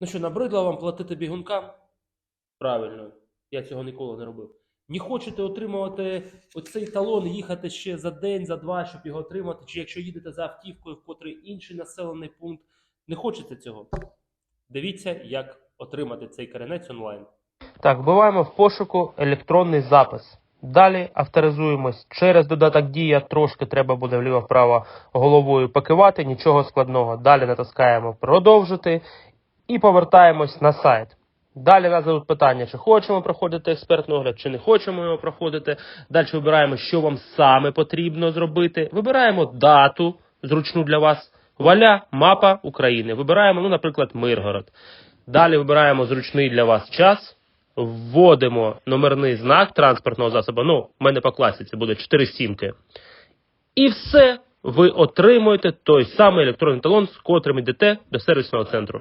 Ну що, набридло вам платити бігункам? Правильно, я цього ніколи не робив. Не хочете отримувати оцей талон, їхати ще за день, за два, щоб його отримати, чи якщо їдете за автівкою в котрий інший населений пункт, не хочете цього? Дивіться, як отримати цей коренець онлайн. Так, вбиваємо в пошуку електронний запис. Далі авторизуємось через додаток Дія. Трошки треба буде вліво-вправо головою покивати, нічого складного. Далі натискаємо продовжити і повертаємось на сайт. Далі нас зададуть питання, чи хочемо проходити експертний огляд, чи не хочемо його проходити. Далі вибираємо, що вам саме потрібно зробити. Вибираємо дату, зручну для вас. Валя, мапа України. Вибираємо, ну, наприклад, Миргород. Далі вибираємо зручний для вас час. Вводимо номерний знак транспортного засобу. Ну, в мене по класиці буде 4 сімки. І все, ви отримуєте той самий електронний талон, з котрим йдете до сервісного центру.